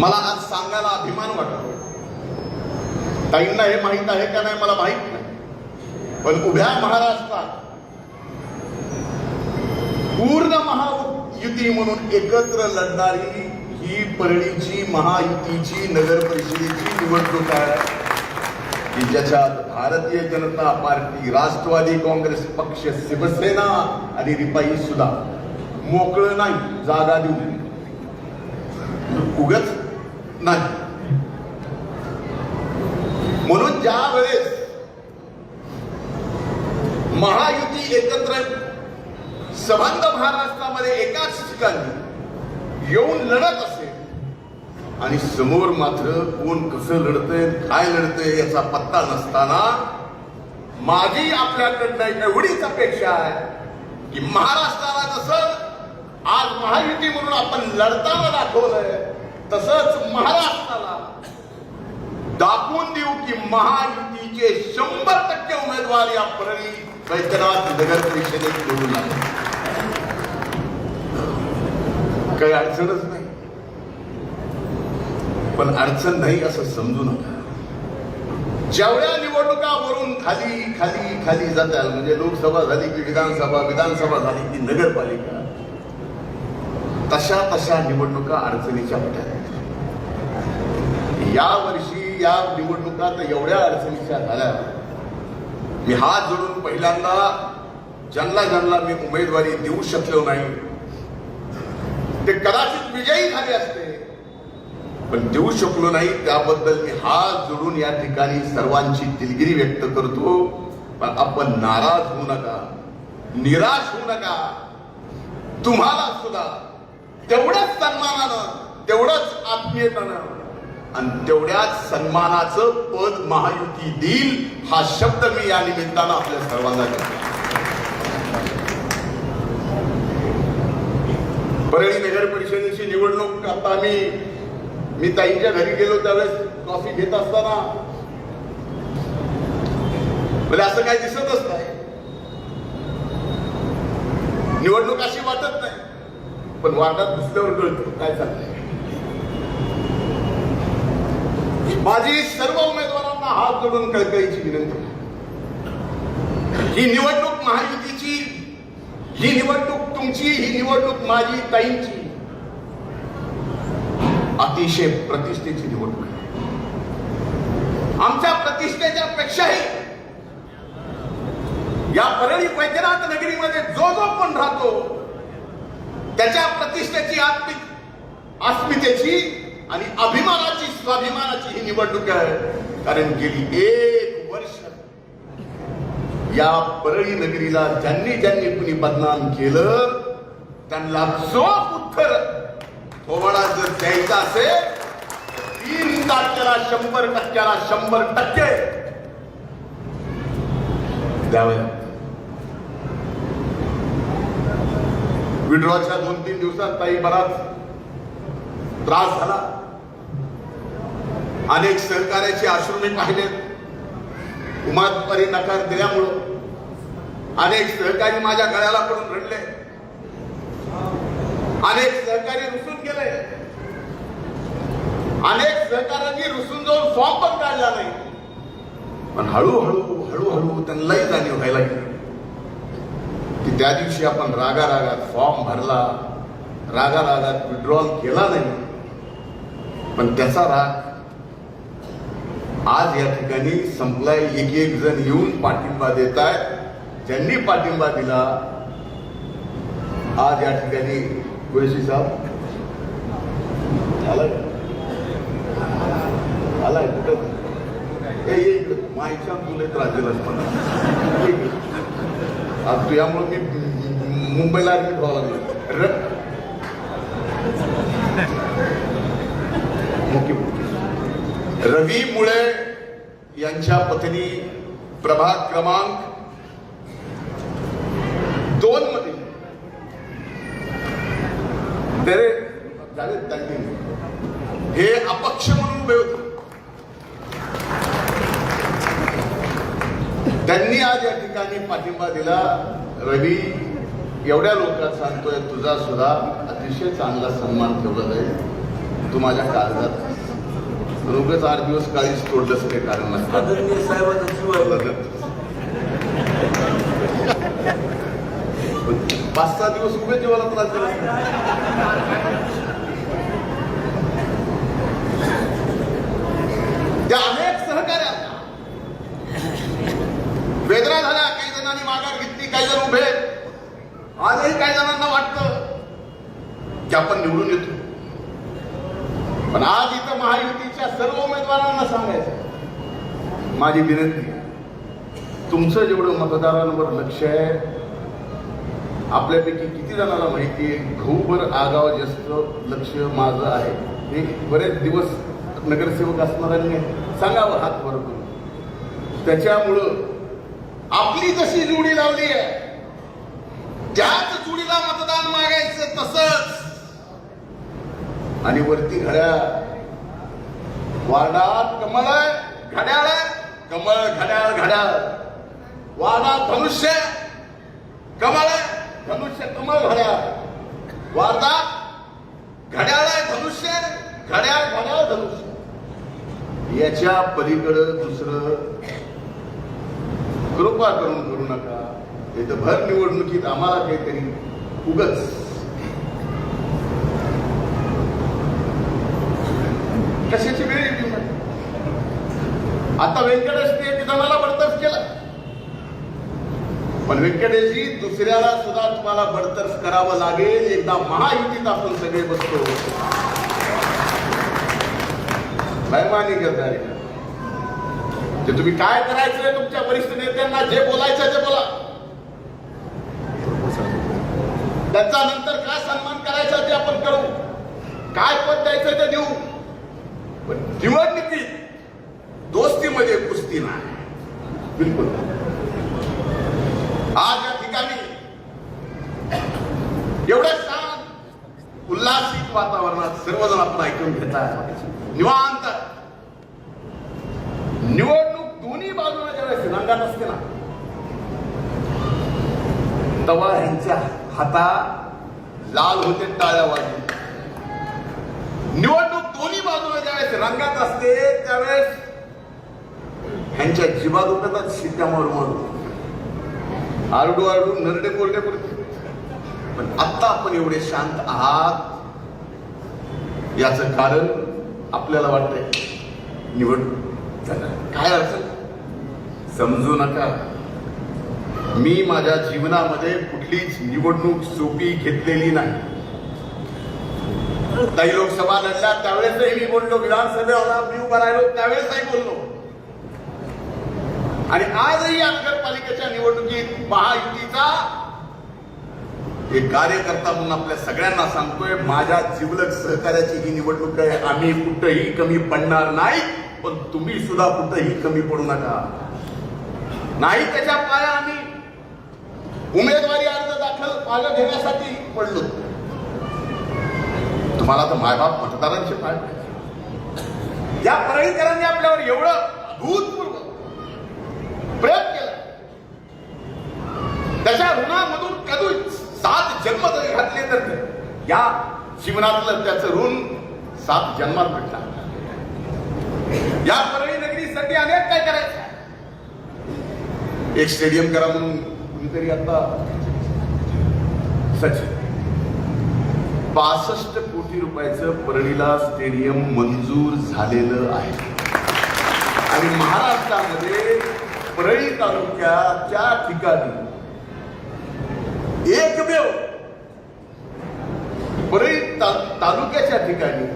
मला आज सांगायला अभिमान वाटतो. ताईंना हे माहीत आहे का नाही मला माहीत नाही. पण उभ्या महाराष्ट्रात पूर्ण महायुती म्हणून एकत्र लढणारी ही परळीची महायुतीची नगर परिषदेची निवडणूक आहे. की ज्याच्यात भारतीय जनता पार्टी राष्ट्रवादी काँग्रेस पक्ष शिवसेना आणि रिपाई सुद्धा मोकळं नाही जागा देऊन उगच नाही. म्हणून ज्या वेळेस महायुती एकत्र संबंध महाराष्ट्रामध्ये एकाच ठिकाणी येऊन लढत असेल आणि समोर मात्र कोण कसं लढतंय काय लढतंय याचा पत्ता नसताना माझी आपल्याकडनं एवढीच अपेक्षा आहे की महाराष्ट्राला जसं आज महायुती म्हणून आपण लढताना दाखवलंय तसंच महाराष्ट्राला दाखवून देऊ की महायुतीचे शंभर टक्के उमेदवार या परळी वैद्यनाथ नगर परिषदेत निवडून आले. काही अडचणच नाही. पण अडचण नाही असं समजू नका. जेवढ्या निवडणुका वरून खाली खाली खाली जातात म्हणजे लोकसभा झाली की विधानसभा विधानसभा झाली की नगरपालिका तशा तशा निवडणुका अडचणीच्या होत्या या वर्षी या निवडणुकात एवढ्या अडचणीच्या झाल्या. मी हात जोडून पहिल्यांदा ज्यांना ज्यांना मी उमेदवारी देऊ शकलो नाही ते कदाचित विजयी झाले असते. पण देऊ शकलो नाही त्याबद्दल मी हात जोडून या ठिकाणी सर्वांची दिलगिरी व्यक्त करतो. पण आपण नाराज होऊ नका निराश होऊ नका. तुम्हाला सुद्धा तेवढ्याच सन्मानानं तेवढंच आत्मीयतानं आणि तेवढ्याच सन्मानाचं पद महायुती देईल हा शब्द मी या निमित्तानं आपल्या सर्वांना देतो. परळी नगर परिषदेची निवडणूक आता मी मी ताईंच्या घरी गेलो त्यावेळेस कॉफी घेत असताना. म्हणजे असं काही दिसतच नाही. निवडणूक अशी वाटत नाही. पण वाटत दिसल्यावर कळत काय चाललंय. माझी सर्व उमेदवारांना हात जोडून कळकळीची विनंती ही निवडणूक महायुतीची ही निवडणूक तुमची ही निवडणूक माझी ताईंची अतिशय प्रतिष्ठेची निवडणूक आहे. आमच्या प्रतिष्ठेच्या पेक्षाही या परळी वैद्यनाथ नगरीमध्ये जो जो पण राहतो त्याच्या प्रतिष्ठेची आत्मिक अस्मितेची आणि अभिमानाची स्वाभिमानाची ही निवडणूक आहे. कारण गेली एक वर्ष या परळी नगरीला ज्यांनी ज्यांनी कुणी बदनाम केलं त्यांना जो उत्तर थोडा जर द्यायचा असेल तीन तारखेला शंभर टक्क्याला शंभर टक्के. द्यावं. विड्रॉच्या दोन तीन दिवसात ताई बराच त्रास झाला. अनेक सहकार्याचे अश्रू मी पाहिलेत उमादपरी नकार दिल्यामुळं अनेक सहकारी माझ्या गळ्याला पडून रडले. अनेक सहकारी रुसून गेले. अनेक सहकाऱ्यांनी रुसून जाऊन फॉर्म पण काढला नाही. पण हळूहळू हळूहळू त्यांनाही जाणीव व्हायला गेली की त्या दिवशी आपण रागा रागात फॉर्म भरला. रागा रागात विड्रॉल केला नाही. पण त्याचा राग आज या ठिकाणी संपलाय एक एक जण येऊन पाठिंबा देत आहेत ज्यांनी पाठिंबा दिला आज या ठिकाणी कुरेशी साहेब. आलाय? आलाय कुठं? माहिती तुला त्रास आज तू यामुळे मी मुंबईला ऍडमिट व्हावं लागलं. रवी मुळे यांच्या पत्नी प्रभाग क्रमांक दोन मध्ये. त्यांनी. हे अपक्ष म्हणून उभे होते. त्यांनी आज या ठिकाणी पाठिंबा दिला. रवी एवढ्या लोकात सांगतोय तुझा सुद्धा अतिशय चांगला सन्मान ठेवला जाईल. तू माझ्या काळजात रोगच आठ दिवस काळीच तोडलंच काही कारण नसतं. आदरणीय साहेबांचा जीव आहे. पाच सहा दिवस उभे जेवायला त्रास दिला त्या अनेक सहकार्यांना वेदना झाल्या काही जणांनी माघार घेतली काही जण उभे. आजही काही जणांना वाटतं की आपण निवडून येतो. पण आज इथं महायुतीच्या सर्व उमेदवारांना सांगायचं माझी विनंती तुमचं जेवढं मतदारांवर लक्ष आहे आपल्यापैकी किती जणांना माहिती आहे घऊभर आगाव जास्त लक्ष माझं आहे. हे बरेच दिवस नगरसेवक असणाऱ्यांनी सांगावं हात वर करून. त्याच्यामुळं आपली जशी जोडी लावली आहे त्याच जोडीला मतदान मागायचं तसंच आणि वरती घड्याळ वार्डात कमळ घड्याळ कमळ घड्याळ घड्याळ. वार्डात धनुष्य कमळ आहे, धनुष्य कमळ घड्याळ. वार्डात घड्याळ धनुष्य घड्याळ घड्याळ धनुष्य. याच्या पलीकडं दुसरं कृपा करून करू नका. हे तर भर निवडणुकीत आम्हाला काहीतरी उगच कशाची वेळ येते आता व्यंकटेश ते विधानाला बडतर्फ केला. पण व्यंकटेशजी दुसऱ्याला सुद्धा तुम्हाला बडतर्फ करावं लागेल. एकदा महायुतीत आपण सगळे बसतो. बैमानी गद्दारी ते तुम्ही काय करायचंय तुमच्या वरिष्ठ नेत्यांना? जे बोलायचं ते बोला. त्याचा नंतर काय सन्मान करायचा ते आपण करू. काय पद द्यायचं ते देऊ. निवडणुकीत दोस्तीमध्ये कुस्ती नाही. बिलकुल आज या ठिकाणी एवढ्या शांत उल्लासित वातावरणात सर्वजण आपण ऐकून घेतात निवांत. निवडणूक दोन्ही बाजूला ज्यावेळेस रंगात असते ना तेव्हा ह्यांच्या हाता लाल होते टाळ्या वाजून निवडणूक दोन्ही बाजूला ज्यावेळेस रंगात असते त्यावेळेस ह्यांच्या जिबा दुखतात शिट्ट्या मारू मारू आरडू आरडू नरडे कोरडे कोरडे. पण आत्ता आपण एवढे शांत आहात. याचं कारण आपल्याला वाटतंय निवडणूक झालं. काय अर्थ समजू नका. मी माझ्या जीवनामध्ये कुठलीच निवडणूक सोपी घेतलेली नाही. काही लोकसभा लढल्या त्यावेळेसही मी बोललो विधानसभेला मी उभा राहिलो त्यावेळेसही बोललो. आणि आजही या नगरपालिकेच्या निवडणुकीत महायुतीचा एक कार्यकर्ता म्हणून आपल्या सगळ्यांना सांगतोय माझ्या जीवलक सहकार्याची ही निवडणूक आहे आम्ही कुठंही कमी पडणार नाही पण तुम्ही सुद्धा कुठंही कमी पडू नका. नाही त्याच्या पाया आम्ही उमेदवारी अर्ज दाखल मागं घेण्यासाठी पडलो. तुम्हाला तर मायबाप मतदारांचे पाय या परळीकरांनी आपल्यावर एवढं अभूतपूर्व प्रयत्न केला. त्याच्या ऋणामधून कधी सात जन्म जरी घातले तर या जीवनातलं त्याचं ऋण सात जन्मात भेटला. या परळी नगरीसाठी अनेक काय करायचं एक स्टेडियम करा म्हणून कुणीतरी आता सचिन. पासष्ट कोटी रुपयाचं परळीला स्टेडियम मंजूर झालेलं आहे. आणि महाराष्ट्रामध्ये परळी तालुक्याच्या ठिकाणी एकमेव परळी ता- तालुक्याच्या ठिकाणी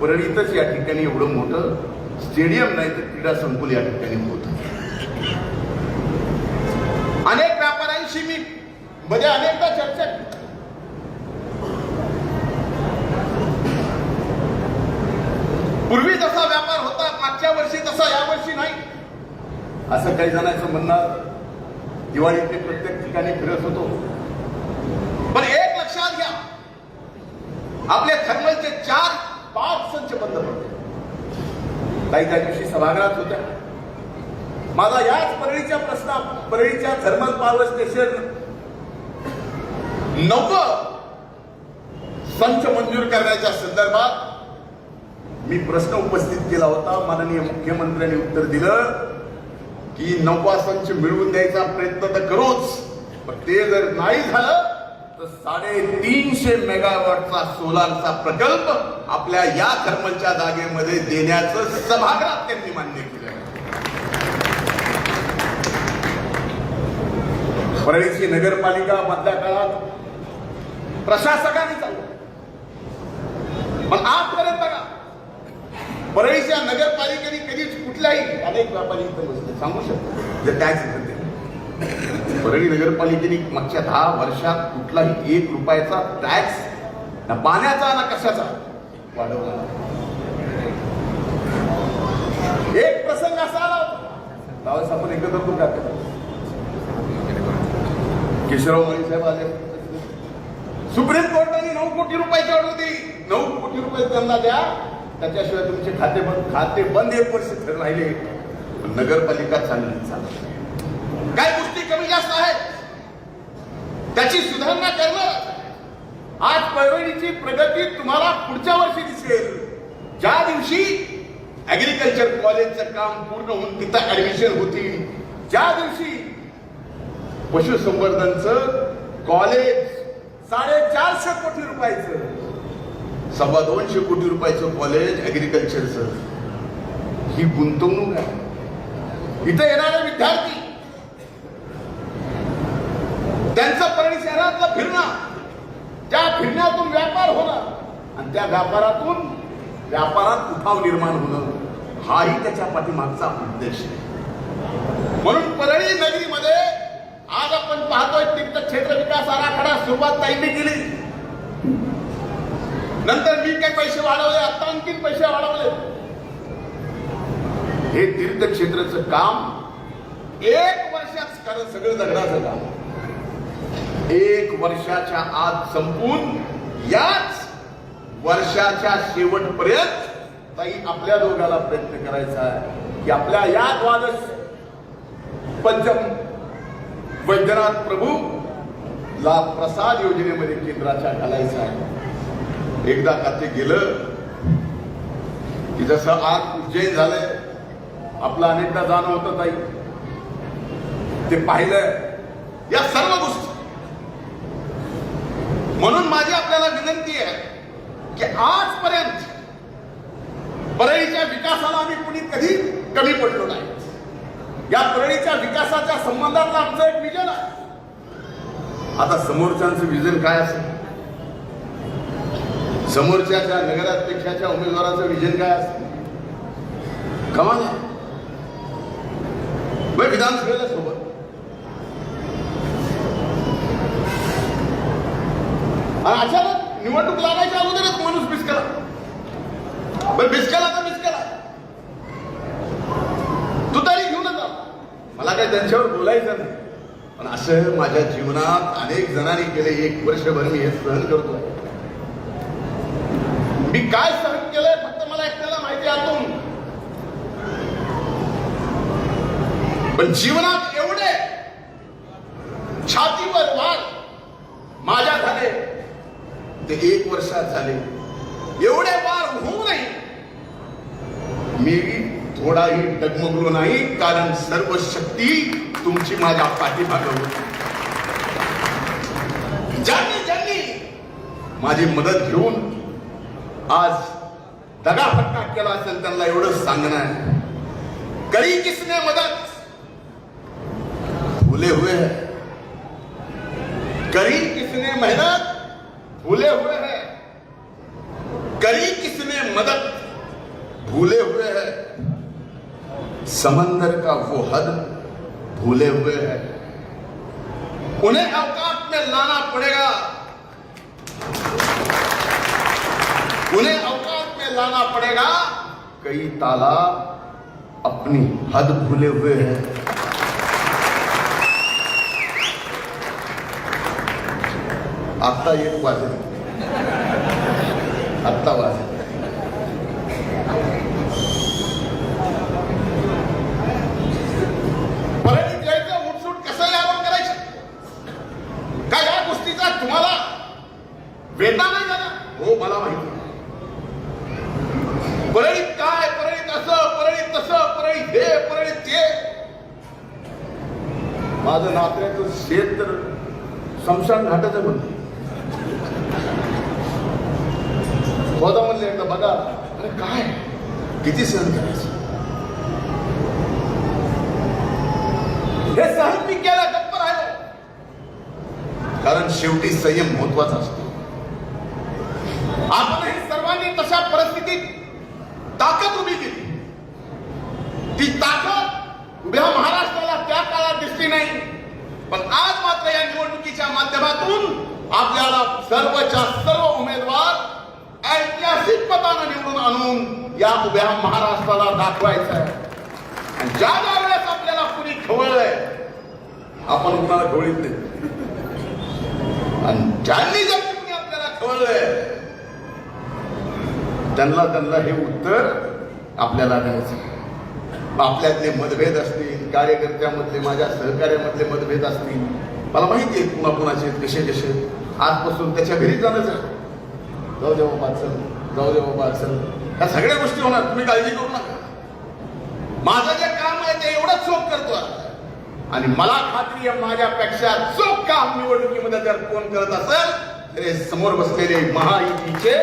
परळीतच या ठिकाणी एवढं मोठं स्टेडियम नाही तर क्रीडा संकुल या ठिकाणी होत. अनेक व्यापाऱ्यांशी मी म्हणजे अनेकदा चर्चा पूर्वी जसा व्यापार होता मागच्या वर्षी तसा या वर्षी नाही. असं काही जणांचं म्हणणं दिवाळीत ते प्रत्येक ठिकाणी फिरत होतो. पण एक लक्षात घ्या आपले थर्मलचे चार पाच संच बंद पडले. काही त्या दिवशी सभागृहात होत्या. माझा याच परळीच्या प्रश्ना परळीच्या थर्मल पॉवर स्टेशन नव्वद संच मंजूर करण्याच्या संदर्भात मी प्रश्न उपस्थित केला होता. माननीय मुख्यमंत्र्यांनी उत्तर दिलं की नौवासांचे मिळवून द्यायचा प्रयत्न तर करूच पण ते जर नाही झालं तर साडेतीनशे मेगावॉटचा सोलारचा प्रकल्प आपल्या या थर्मलच्या जागेमध्ये देण्याचं सभागृहात त्यांनी मान्य केलं. परळीची नगरपालिका मधल्या काळात प्रशासकाने चालू पण आजपर्यंत बघा परळीच्या नगरपालिकेने कधीच कुठल्याही अनेक व्यापारी इथं बसले. सांगू शकतो? जे टॅक्स देते परळी नगरपालिकेने मागच्या दहा वर्षात कुठलाही एक रुपयाचा टॅक्स ना पाण्याचा ना कशाचा वाढवला एक प्रसंग असा आला होता. आपण एकत्र करून टाकतो केशवराव मोदी साहेब आले. सुप्रीम कोर्टाने नऊ कोटी रुपयाची ऑर्डर दिली. नऊ कोटी रुपये त्यांना द्या. त्याच्याशिवाय तुमचे खाते बंद खाते बंद एक वर्ष फिर राहिले. नगरपालिका चालली चालत काय गोष्टी कमी जास्त आहेत? त्याची सुधारणा करणं. आज परळीची प्रगती तुम्हाला पुढच्या वर्षी दिसेल. ज्या दिवशी ऍग्रिकल्चर कॉलेजचं काम पूर्ण होऊन तिथं ऍडमिशन होतील ज्या दिवशी पशुसंवर्धनचं कॉलेज साडेचारशे कोटी रुपयाचं सव्वा दोनशे कोटी रुपयाचं कॉलेज ऍग्रिकल्चरचं ही गुंतवणूक आहे. इथं येणारे विद्यार्थी त्यांचं परळी शहरातलं फिरणं त्या फिरण्यातून व्यापार होणं आणि त्या व्यापारातून व्यापारात उठाव निर्माण होणं हाही त्याच्या पाठीमागचा उद्देश आहे. म्हणून परळी नगरीमध्ये आज आपण पाहतोय क्षेत्र विकास आराखडा सुरुवात ताईने केली. नंतर मी काय पैसे वाढवले आता आणखीन पैसे वाढवले. हे तीर्थक्षेत्राचं काम एक वर्षात कारण सगळं दगडाचं काम. एक वर्षाच्या आत संपून याच वर्षाच्या शेवटपर्यंत ताई आपल्या दोघाला प्रयत्न करायचा आहे. की आपल्या या द्वादश पंचम वैद्यनाथ प्रभू ला प्रसाद योजनेमध्ये केंद्राच्या घालायचा आहे. एकदा का ते गेलं की जसं आज उज्जैन झालंय आपलं अनेकदा जाणं होतं ताई. ते पाहिलं या सर्व गोष्टी. म्हणून माझी आपल्याला विनंती आहे की आजपर्यंत परळीच्या विकासाला आम्ही कुणी कधी कमी पडलो नाही. या परळीच्या विकासाच्या संबंधातला आमचं एक विजन आहे. आता समोरच्यांचं विजन काय असेल? समोरच्याच्या नगराध्यक्षाच्या उमेदवाराचं विजन काय असतं? कमाल आहे विधानसभेला सोबत. आणि अचानक निवडणूक लागायच्या अगोदरच माणूस बिस्कला. बरं बिस्कला तर बिस्कला? तू तरी घेऊन जा मला काय त्यांच्यावर बोलायचं नाही. पण असं माझ्या जीवनात अनेक जणांनी केले एक वर्षभर मी हे सहन करतोय. मी काय सहन केलंय फक्त मला एकट्याला माहिती आहे आतून. पण जीवनात एवढे छातीवर वाद माझ्या झाले ते एक वर्षात झाले. एवढे वार होऊनही मी थोडाही डगमगलो नाही कारण सर्व शक्ती तुमची माझ्या पाठीमागं होती. ज्यांनी ज्यांनी माझी मदत घेऊन आज दगाफटका केला असेल, त्यांना एवढंच सांगणं करी किसने मदत? भूले हुए हैं. करी किसने मेहनत भूले हुए हैं. करी किसने मदद भूले हुए है. समंदर का वो हद भूले हुए है. उन्हें अवकाश में लाना अवकाश में लाना पड़ेगा। कई तालाब अपनी हद भूले हुए हैं। आत्ता एक वाजले आत्ता वाजले परत यायचं उठसूट कसं यावं करायचं का या गोष्टीचा तुम्हाला वेदना नाही झाला हो मला माहिती माझं नात्याचं शेत तर समशान घाटाचं म्हणते होता म्हणले एकदा बघा. अरे काय? किती सहन करायचं? हे सहन मी केला गप्प राहिलो. कारण शेवटी संयम महत्त्वाचा असतो. आपणही सर्वांनी तशा परिस्थितीत ताकद उभी केली. ती ताकद उभ्या महाराष्ट्र की नाही. पण आज मात्र या निवडणुकीच्या माध्यमातून आपल्याला सर्वच्या सर्व उमेदवार ऐतिहासिक पदानं निवडून आणून या उभ्या महाराष्ट्राला दाखवायचं आहे आणि ज्या ज्या वेळेस आपल्याला कुणी खवळलंय आपण कुणाला खवळीत नाही. आणि ज्यांनी जर कुणी आपल्याला खवळलंय त्यांना त्यांना हे उत्तर आपल्याला द्यायचं आपल्यातले मतभेद असतील कार्यकर्त्यामधले माझ्या सहकार्यामधले मतभेद असतील. मला माहिती आहे कुणा कुणाचे कसे कसे. आजपासून त्याच्या घरी जाणंच आहे जाऊ दे बाबा चल. जाऊ दे बाबा चल. ह्या सगळ्या गोष्टी होणार. तुम्ही काळजी करू नका. माझं जे काम आहे ते एवढंच चोख करतो आणि मला खात्री आहे माझ्यापेक्षा चोख काम निवडणुकीमध्ये जर कोण करत असेल तर समोर बसलेले महायुतीचे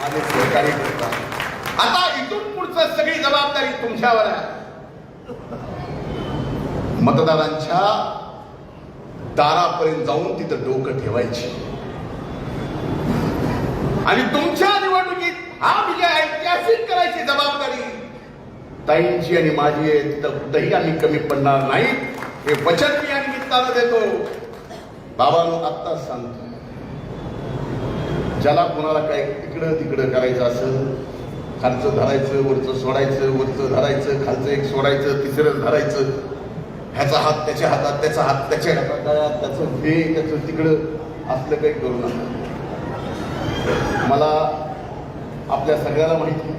माझे सहकारी करतात आता इथून पुढचं सगळी जबाबदारी तुमच्यावर आहे. मतदारांच्या दारापर्यंत जाऊन तिथं डोकं ठेवायची. आणि तुमच्या निवडणुकीत हा विजय ऐतिहासिक करायची जबाबदारी. ताईंची आणि माझी आहे तिथं कुठंही आम्ही कमी पडणार नाही. हे वचन मी या निमित्तानं देतो. बाबांनो आत्ताच सांगतो. ज्याला कोणाला काय इकडं तिकडं करायचं असेल खालचं धरायचं वरचं सोडायचं वरचं धरायचं खालचं एक सोडायचं तिसरं धरायचं. ह्याचा हात त्याच्या हातात त्याचा हात त्याच्या हातात त्याचं हे त्याचं तिकडं असलं काही करू नका. मला आपल्या सगळ्याला माहिती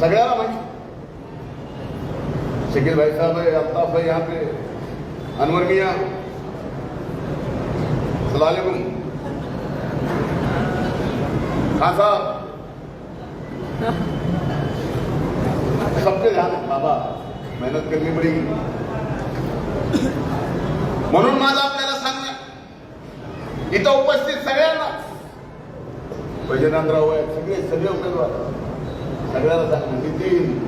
सगळ्याला माहिती शकील भाई साहब है अल्ताफ भाई यहाँ पे अनवर मियाँ। साहब सबके ध्यान बाबा. मेहनत करनी पड़ेगी म्हणून माझं आपल्याला सांगणं इथं उपस्थित सगळ्यांना. वैजनाथराव आहेत सगळे सगळे उमेदवार. सगळ्याला सांगणं नितीन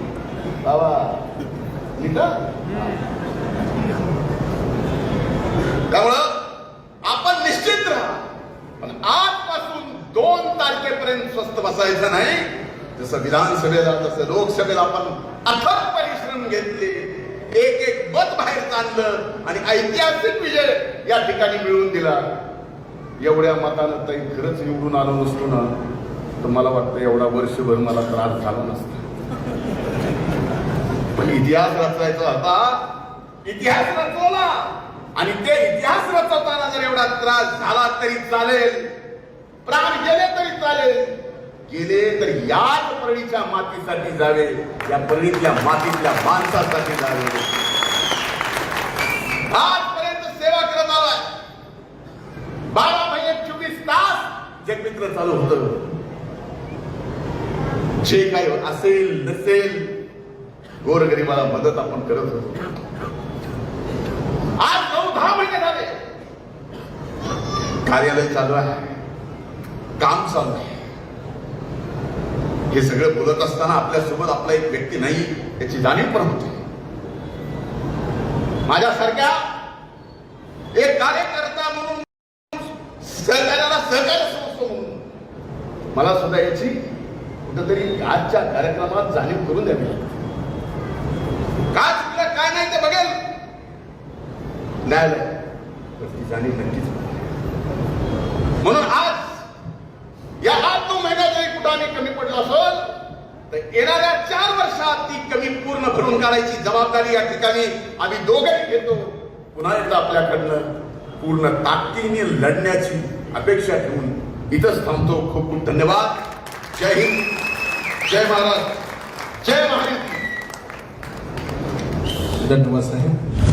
बाबा. नीता? त्यामुळं आपण निश्चित राहा पण आजपासून दोन तारखेपर्यंत स्वस्त बसायचं नाही. जसं विधानसभेला तसं लोकसभेला आपण अथक परिश्रम घेतले. एक एक मत बाहेर चाललं आणि ऐतिहासिक विजय या ठिकाणी मिळवून दिला. एवढ्या मतानं ताई खरंच निवडून आलो नसतो ना तर मला वाटतं एवढा वर्षभर मला त्रास झाला नसता. पण इतिहास रचायचा होता. इतिहास रचवला. आणि ते इतिहास रचवताना जर एवढा त्रास झाला तरी चालेल. प्राण गेले तरी चालेल. गेले तर याच परळीच्या मातीसाठी जावे. या परळीतल्या मातीतल्या माणसासाठी जावे. आजपर्यंत सेवा करत आलाय. बारा महिने चोवीस तास जगमित्र चालू होत. जे काही असेल नसेल गोरगरीबाला मदत आपण करत होतो. आज नऊ दहा महिने झाले. कार्यालय चालू आहे. काम चालू आहे. हे सगळं बोलत असताना आपल्यासोबत आपला एक व्यक्ती नाही याची जाणीव पण होते. माझ्यासारख्या एक कार्यकर्ता म्हणून सहकार्याला सहकार्य समजतो म्हणून मला सुद्धा याची कुठंतरी आजच्या कार्यक्रमात जाणीव करून द्यावी लागते. काय चुकलं काय नाही ते बघेल. न्यायालय ती जाणीव नक्कीच म्हणून आज या आठ नऊ महिन्यात जरी कुठं आम्ही असेल तर येणाऱ्या चार वर्षात ती कमी पूर्ण भरून काढायची जबाबदारी या ठिकाणी आम्ही दोघेही घेतो. पुन्हा एकदा आपल्याकडनं पूर्ण ताकदीने लढण्याची अपेक्षा ठेवून इथंच थांबतो. खूप खूप धन्यवाद. जय हिंद. जय महाराज. जय महाराज. धन्यवाद साहेब.